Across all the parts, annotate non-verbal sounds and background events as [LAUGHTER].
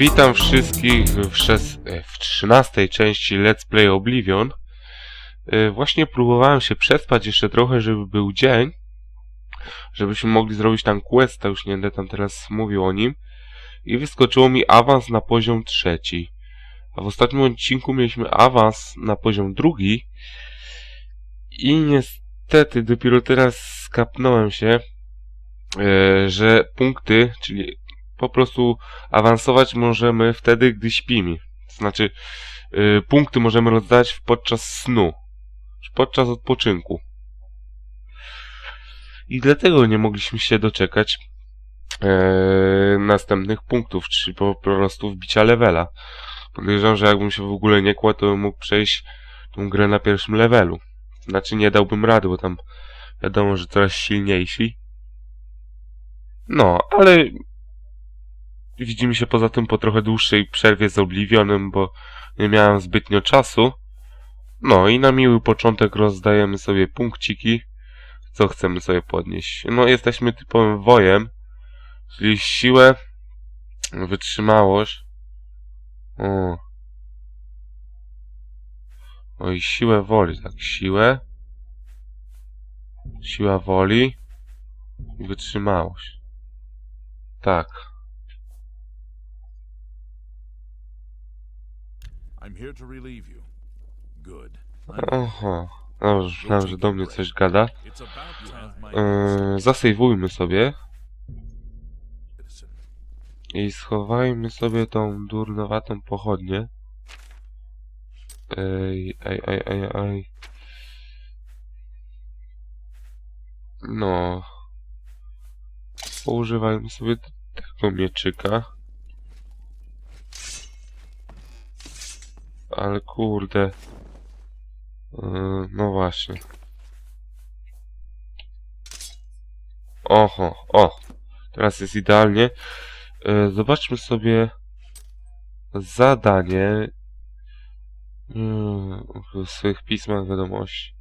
Witam wszystkich w, e, w 13 części Let's Play Oblivion. E, Właśnie próbowałem się przespać jeszcze trochę, żeby był dzień. Żebyśmy mogli zrobić tam questa, już nie będę tam teraz mówił o nim. I wyskoczyło mi awans na poziom trzeci. A w ostatnim odcinku mieliśmy awans na poziom drugi. I niestety dopiero teraz skapnąłem się, e, że punkty, czyli po prostu awansować możemy wtedy, gdy śpimy. Znaczy, y, punkty możemy rozdać podczas snu, czy podczas odpoczynku. I dlatego nie mogliśmy się doczekać e, następnych punktów, czyli po prostu wbicia levela. Podejrzewam, że jakbym się w ogóle nie kładł, to bym mógł przejść tą grę na pierwszym levelu. Znaczy nie dałbym rady, bo tam wiadomo, że coraz silniejsi. No, ale widzimy się poza tym po trochę dłuższej przerwie z Oblivionem, bo nie miałem zbytnio czasu. No i na miły początek rozdajemy sobie punkciki, co chcemy sobie podnieść. No jesteśmy typowym wojem, czyli siłę, wytrzymałość. O. O i siłę woli, tak, siłę, siła woli i wytrzymałość. Tak. I'm here to relieve you. Good. Oho. Dobrze, myślałem, że do mnie coś gada. Yy, zasejwujmy sobie i schowajmy sobie tą durnowatą pochodnię. Ej, ej, ej, ej, ej. No. Poużywajmy sobie tego mieczyka. Ale kurde. Yy, no właśnie. Oho, o. Teraz jest idealnie. E, Zobaczmy sobie zadanie mm, w swoich pismach wiadomości.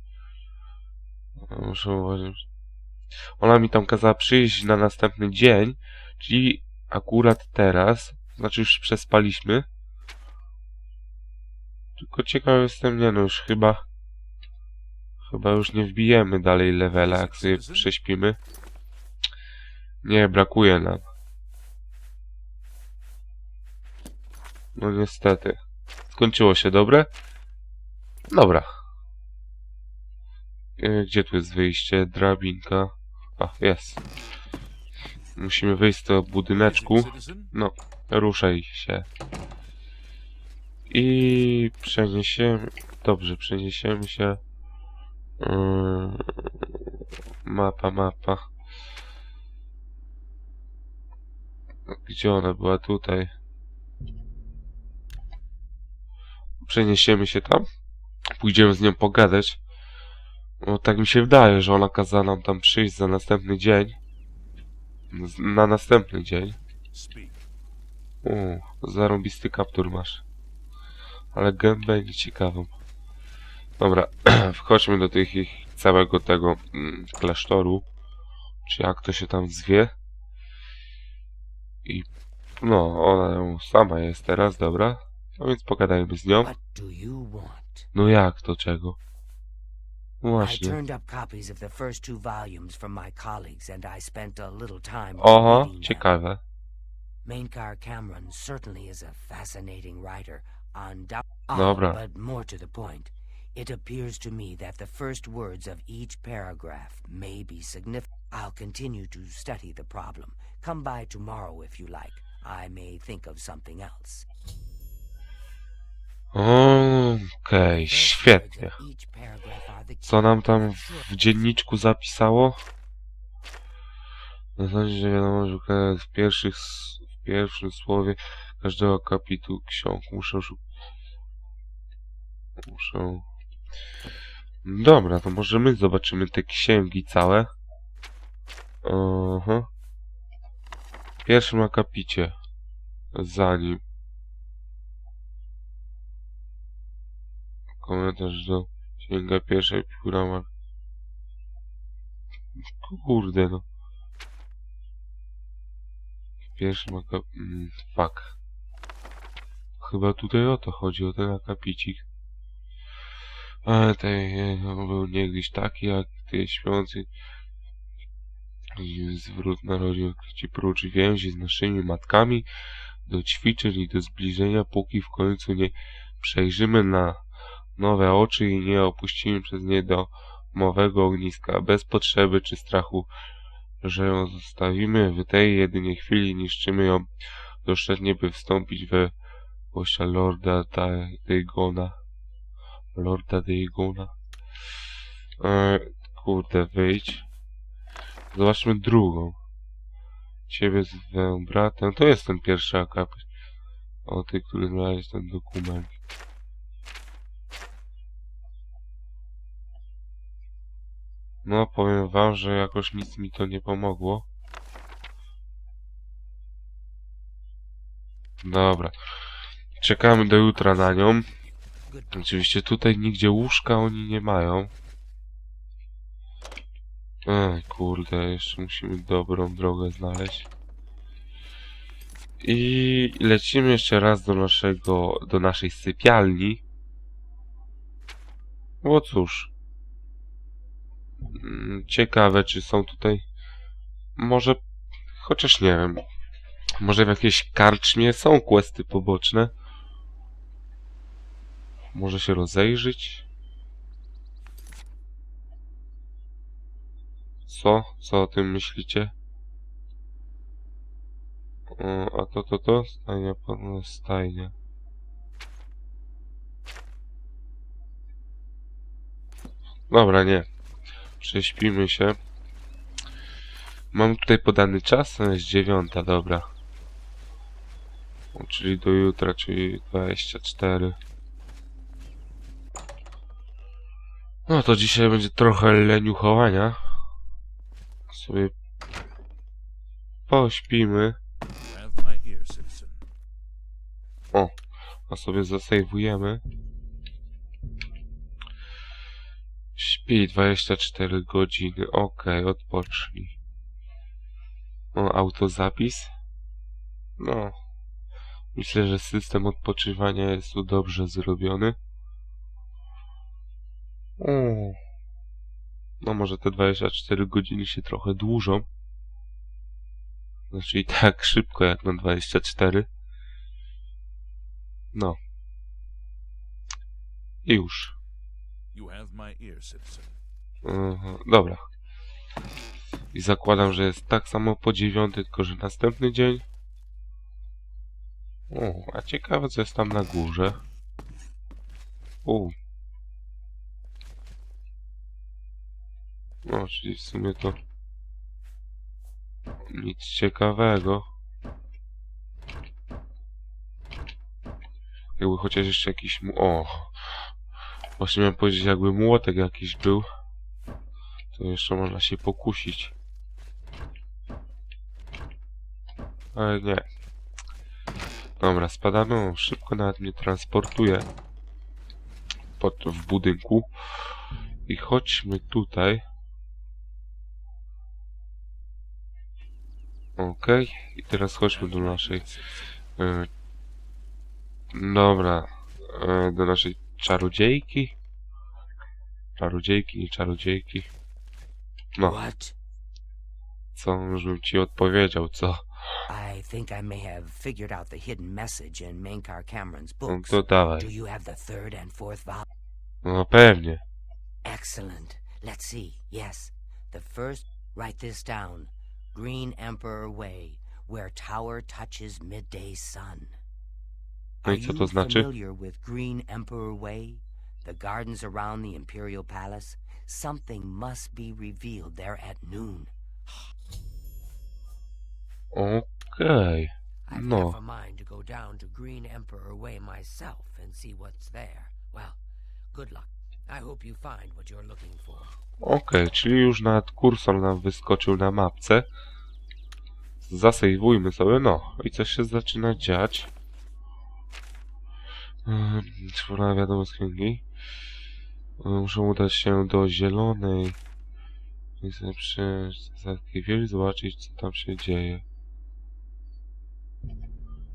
E, Muszę uważać. Ona mi tam kazała przyjść na następny dzień, czyli akurat teraz. Znaczy już przespaliśmy. Tylko ciekaw jestem, nie no już chyba chyba już nie wbijemy dalej levela, jak sobie prześpimy. Nie, brakuje nam. No niestety. Skończyło się, dobre? Dobra. E, Gdzie tu jest wyjście? Drabinka. A, jest. Musimy wyjść z tego budyneczku. No, ruszaj się. I przeniesiemy... Dobrze, przeniesiemy się... Yy, mapa, mapa. Gdzie ona była? Tutaj. Przeniesiemy się tam. Pójdziemy z nią pogadać. Bo tak mi się wydaje, że ona kazała nam tam przyjść za następny dzień. Na następny dzień. O, zarąbisty kaptur masz. Ale gębę nieciekawą. Dobra, [CLEARS THROAT] wchodźmy do tych ich całego tego mm, klasztoru. Czy jak to się tam zwie. I no, ona sama jest teraz, dobra. No więc pogadajmy z nią. No jak to czego? No właśnie. Oho, ciekawe. Mainkar Cameron certainly is a fascinating writer. Undou- Dobra. Ah, but more to the point, it appears to me that the first words of each paragraph may be significant. I'll continue to study the problem. Come by tomorrow if you like. I may think of something else. Okej, świetnie. Co nam tam w dzienniczku zapisało? W zasadzie, że wiadomo, że w pierwszych, w pierwszym słowie każdego akapitu ksiąg muszę. Muszę... Dobra, to może my zobaczymy te księgi całe. Aha. W pierwszym akapicie. Zanim. Komentarz do księga pierwszej pióra ma... Kurde no. W pierwszym akap... Mm, fuck. chyba tutaj o to chodzi, o ten akapicik. Ale ten no, był niegdyś taki, jak ty śpiący. Zwrót narodził ci prócz więzi z naszymi matkami, do ćwiczeń i do zbliżenia, póki w końcu nie przejrzymy na nowe oczy i nie opuścimy przez nie do mowego ogniska, bez potrzeby czy strachu, że ją zostawimy. W tej jedynie chwili niszczymy ją doszczętnie, by wstąpić we Gościa Lorda Daegona. Lorda Daegona. E, kurde, wyjdź. Zobaczmy drugą. Ciebie zwę bratem. To jest ten pierwszy akapit. O, ty, który znalazł ten dokument. No, powiem wam, że jakoś nic mi to nie pomogło. Dobra. Czekamy do jutra na nią. Oczywiście tutaj nigdzie łóżka oni nie mają. Ej, kurde, jeszcze musimy dobrą drogę znaleźć. I lecimy jeszcze raz do naszego, do naszej sypialni. O cóż. Ciekawe, czy są tutaj... Może... Chociaż nie wiem. Może w jakiejś karczmie są questy poboczne. Może się rozejrzeć? Co? Co o tym myślicie? A to, to, to? Stajnia, pan stajnia. Dobra, nie. Prześpimy się. Mam tutaj podany czas, jest dziewiąta, dobra. O, Czyli do jutra, czyli 24. No to dzisiaj będzie trochę leniuchowania. Sobie pośpimy, citizen. a sobie zasejwujemy. Śpi 24 godziny. Okej, odpocznij. O, autozapis. No. Myślę, że system odpoczywania jest tu dobrze zrobiony. O. No może te 24 godziny się trochę dłużą. Znaczy i tak szybko jak na 24. No. I już. Aha, dobra. I zakładam, że jest tak samo po dziewiąty, tylko że następny dzień. O, a ciekawe co jest tam na górze. U. No, czyli w sumie to nic ciekawego. Jakby chociaż jeszcze jakiś. O! Właśnie miałem powiedzieć, jakby młotek jakiś był. To jeszcze można się pokusić. Ale nie. Dobra, spadamy. Szybko nawet mnie transportuje. Pod, w budynku. I chodźmy tutaj. Okej. I teraz chodźmy do naszej... E, dobra. E, do naszej czarodziejki. Czarodziejki, nie czarodziejki. No, What? co, żebym ci odpowiedział, co? I think I may have figured out the hidden message in Mankar Cameron's No to dawaj. Do you have the third and fourth volume? No pewnie. Excellent. Let's see. Yes. The first, write this down. Green Emperor Way, where tower touches midday sun. No i co to znaczy? familiar with Green Emperor Way? The gardens around the Imperial Palace? Something must be revealed there at noon. Okej. I've No. half a mind to go down to Green Emperor Way myself and see what's there. Well, good luck. I hope you find what you're looking for. Okej, czyli już nawet kursor nam wyskoczył na mapce. Zasejwujmy sobie, no. I coś się zaczyna dziać. Ym, Czwórna wiadomość z księgi. Muszę udać się do zielonej. I sobie za wieży, zobaczyć co tam się dzieje.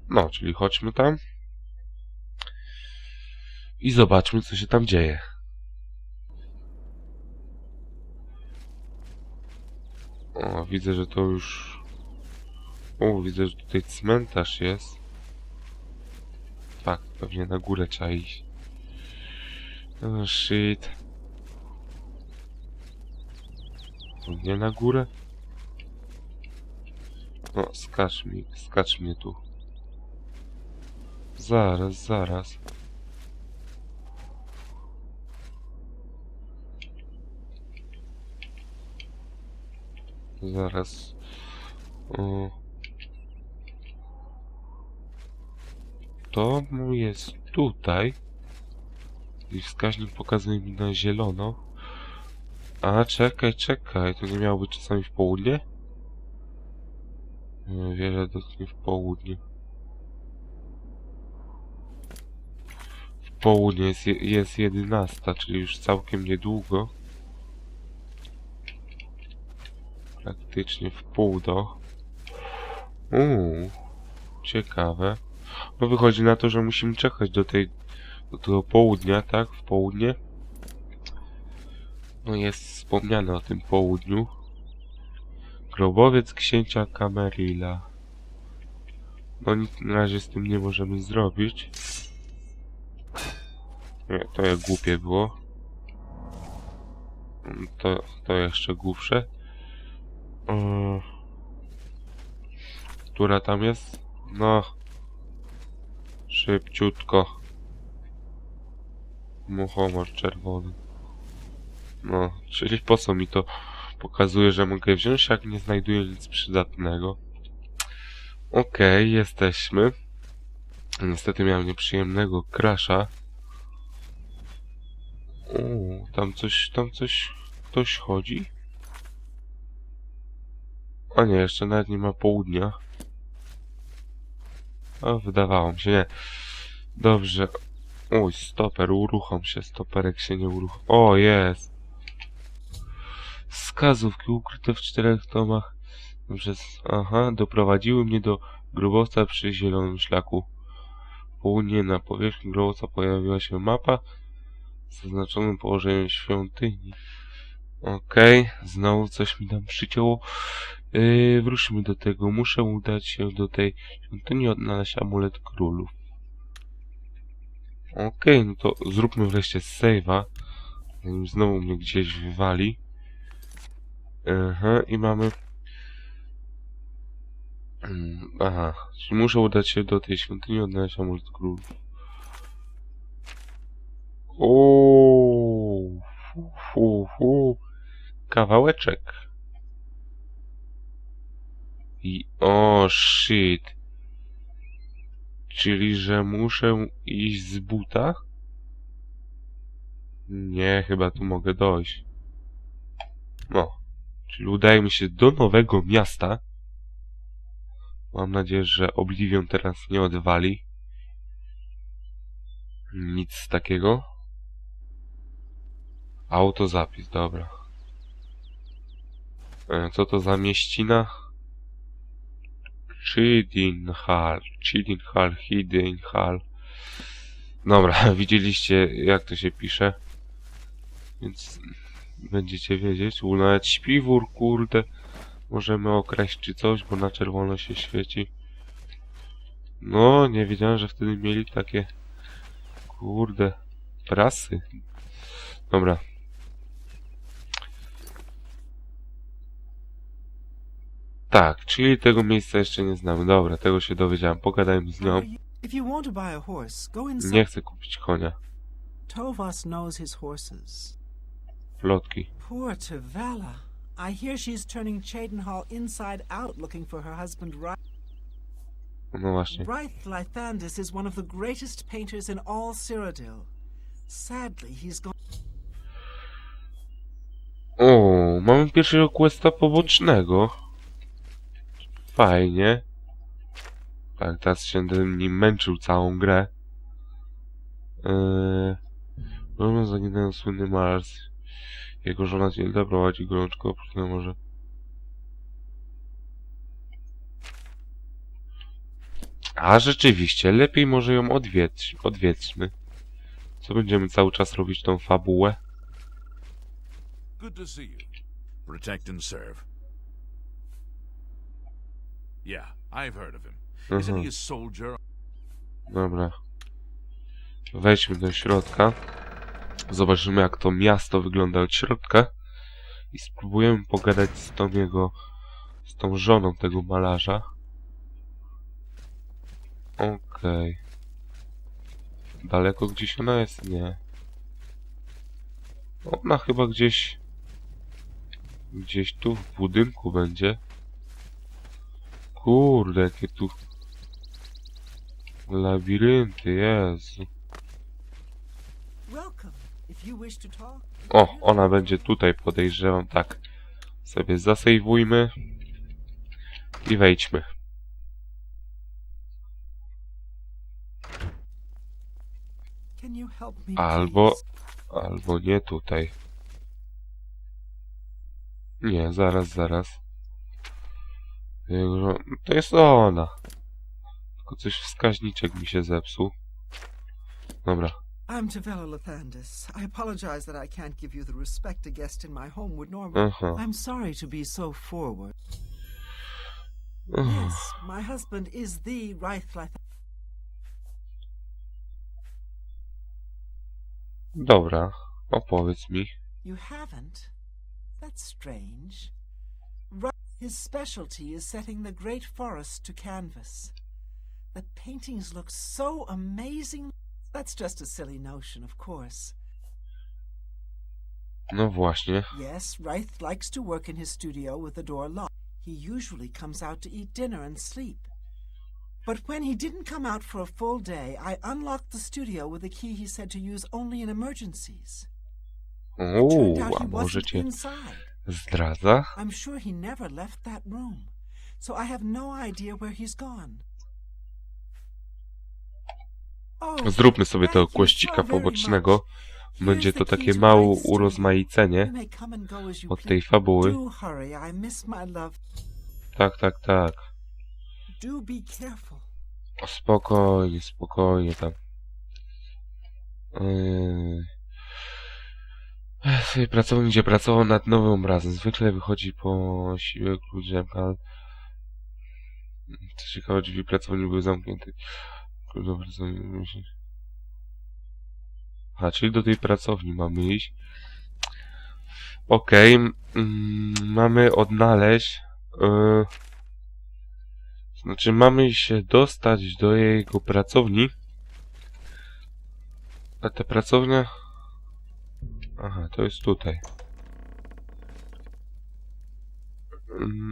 No, czyli chodźmy tam. i zobaczmy, co się tam dzieje. O, widzę, że to już... O, widzę, że tutaj cmentarz jest. Pewnie na górę trzeba iść. Oh shit. Nie na górę? No, skacz mi, skacz mnie tu. Zaraz, zaraz. Zaraz. O. To jest tutaj. I wskaźnik pokazuje mi na zielono. A, czekaj, czekaj. To nie miało być czasami w południe? Nie, Wiele dotknie w południe. W południe jest, je- jest 11, czyli już całkiem niedługo. Praktycznie w pół do. Uuu, ciekawe. No wychodzi na to, że musimy czekać do tej, do tego południa, tak? W południe. No jest wspomniane o tym południu. Grobowiec księcia Camerilla. No nic na razie z tym nie możemy zrobić. Nie, to jak głupie było. To, to jeszcze głupsze. Yy. Która tam jest? No. Szybciutko. Muchomor czerwony. No, czyli po co mi to pokazuje, że mogę wziąć, jak nie znajduję nic przydatnego. Okej, jesteśmy. Niestety miałem nieprzyjemnego crasha. Uuu, tam coś, tam coś, ktoś chodzi? A nie, jeszcze nawet nie ma południa. O, wydawało mi się, nie. Dobrze. Uj, stoper, uruchom się, stoperek się nie uruchom. O, jest. Wskazówki ukryte w czterech tomach. Dobrze, aha, doprowadziły mnie do grobowca przy zielonym szlaku. Południe na powierzchni grobowca pojawiła się mapa z zaznaczonym położeniem świątyni. Okej, znowu coś mi tam przycięło. Yy, wróćmy do tego. Muszę udać się do tej świątyni, odnaleźć amulet królów. Okej, no to zróbmy wreszcie save'a. Zanim znowu mnie gdzieś wywali. Aha, i mamy... Mm, Aha, czyli muszę udać się do tej świątyni, odnaleźć amulet królów. Ooo, fu, fu, fu. Kawałeczek. I o shit. Czyli, że muszę iść z buta? Nie, chyba tu mogę dojść. No. Czyli udaje mi się do nowego miasta. Mam nadzieję, że Oblivion teraz nie odwali. Nic takiego. Autozapis, dobra. E, Co to za mieścina? Chidinhal, Chidinhal, Hidinhal. Dobra, [LAUGHS] widzieliście jak to się pisze. Więc będziecie wiedzieć. U nawet śpiwór, kurde. Możemy okraść czy coś, bo na czerwono się świeci. No, nie wiedziałem, że wtedy mieli takie... Kurde... Prasy. Dobra. Tak, czyli tego miejsca jeszcze nie znamy. Dobra, tego się dowiedziałem. Pogadajmy z nią. Nie chcę kupić konia. Tovas knows his horses. Plotki. Poor Tavala. I hear she's turning Chedenhall inside out looking for her husband No właśnie. Bryth Lythandis is one of the greatest painters in all Cyrodiil. Sadly, he's gone. O, mamy pierwszego questa pobocznego. Fajnie. Tak, teraz się będę nim męczył całą grę. Eee, Problem zaginął słynny Mars. Jego żona Tilda prowadzi gorączkę oprócz może. A rzeczywiście, lepiej może ją odwiedź, odwiedźmy. Co będziemy cały czas robić tą fabułę? Good to see you. Protect and serve. Yeah, I've heard of him. Isn't Mhm. he a soldier? Dobra. Wejdźmy do środka. Zobaczymy jak to miasto wygląda od środka. I spróbujemy pogadać z tą jego... z tą żoną tego malarza. Okej. Daleko gdzieś ona jest? Nie. Ona chyba gdzieś... Gdzieś tu w budynku będzie. Kurde, jakie tu Labirynty, Jezu. O, ona będzie tutaj, podejrzewam, tak. Sobie zasejwujmy. I wejdźmy. Albo, albo nie tutaj. Nie, zaraz, zaraz. Jego- To jest ona. Tylko coś wskaźniczek mi się zepsuł. Dobra. I'm Tavella Lathandis. I apologize that I can't give you the respect a guest in my home would normally. Aha. I'm sorry to be so forward. Yes, my husband is the. Dobra, opowiedz mi. You haven't? That's strange. His specialty is setting the great forest to canvas. The paintings look so amazing. That's just a silly notion, of course. No właśnie. Yes, Reith likes to work in his studio with the door locked. He usually comes out to eat dinner and sleep. But when he didn't come out for a full day, I unlocked the studio with a key he said to use only in emergencies. Out a he może wasn't cię inside. Zdradza? I'm sure he never left that room. So I have no idea where he's gone. Oh, Zróbmy sobie tego kłościka pobocznego. Będzie to takie małe urozmaicenie od tej fabuły. Tak, tak, tak. Spokojnie, spokojnie tam. Yy... Ech, Pracownik gdzie pracował nad nowym obrazem. Zwykle wychodzi po siłę kluczem, ale... Co ciekawe, drzwi pracowni były zamknięte. Kurde, pracownik musi... A, czyli do tej pracowni mamy iść. Okej, mm, mamy odnaleźć... Yy... Znaczy mamy się dostać do jego pracowni. A ta pracownia... Aha, to jest tutaj.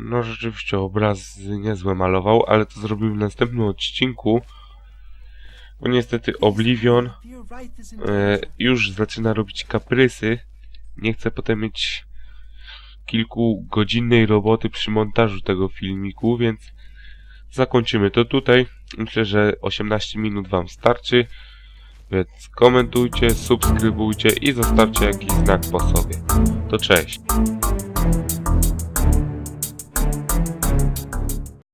No rzeczywiście obraz niezłe malował, ale to zrobił w następnym odcinku. Bo niestety Oblivion e, już zaczyna robić kaprysy. Nie chcę potem mieć kilkugodzinnej roboty przy montażu tego filmiku, więc zakończymy to tutaj. Myślę, że 18 minut Wam starczy. Więc komentujcie, subskrybujcie i zostawcie jakiś znak po sobie. To cześć.